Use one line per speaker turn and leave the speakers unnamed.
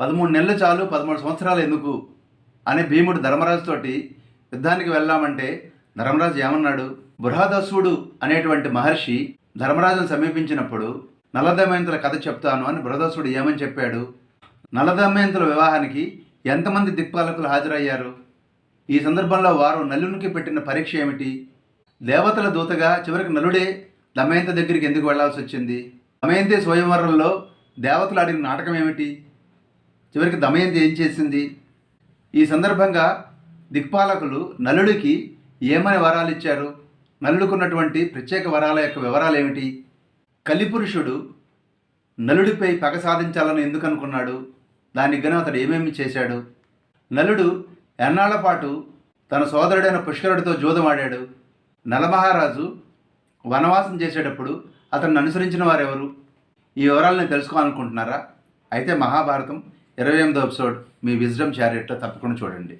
పదమూడు నెలలు చాలు పదమూడు సంవత్సరాలు ఎందుకు? అని భీముడు ధర్మరాజుతోటి యుద్ధానికి వెళ్ళామంటే ధర్మరాజు ఏమన్నాడు? బృహదస్సుడు అనేటువంటి మహర్షి ధర్మరాజును సమీపించినప్పుడు నలదమయంతుల కథ చెప్తాను అని బృహదస్సుడు ఏమని చెప్పాడు? నలదమయంతుల వివాహానికి ఎంతమంది దిక్పాలకులు హాజరయ్యారు? ఈ సందర్భంలో వారు నలునికి పెట్టిన పరీక్ష ఏమిటి? దేవతల దూతగా చివరికి నలుడే దమయంత దగ్గరికి ఎందుకు వెళ్ళాల్సి వచ్చింది? దమయంతి స్వయంవరంలో దేవతలు ఆడిన నాటకం ఏమిటి? చివరికి దమయంతి ఏం చేసింది? ఈ సందర్భంగా దిక్పాలకులు నలుడికి ఏమని వరాలు ఇచ్చారు? నలుడుకున్నటువంటి ప్రత్యేక వరాల యొక్క వివరాలు ఏమిటి? కలిపురుషుడు నలుడిపై పగ సాధించాలని ఎందుకు అనుకున్నాడు? దానికి గను అతడు ఏమేమి చేశాడు? నలుడు ఎన్నాళ్ళ పాటు తన సోదరుడైన పుష్కరుడితో జూదమాడాడు. నలమహారాజు వనవాసం చేసేటప్పుడు అతన్ని అనుసరించిన వారెవరు? ఈ వివరాలను తెలుసుకోవాలనుకుంటున్నారా? అయితే మహాభారతం ఇరవై ఎనిమిదో ఎపిసోడ్ మీ విజ్డమ్ చారిట్లో తప్పకుండా చూడండి.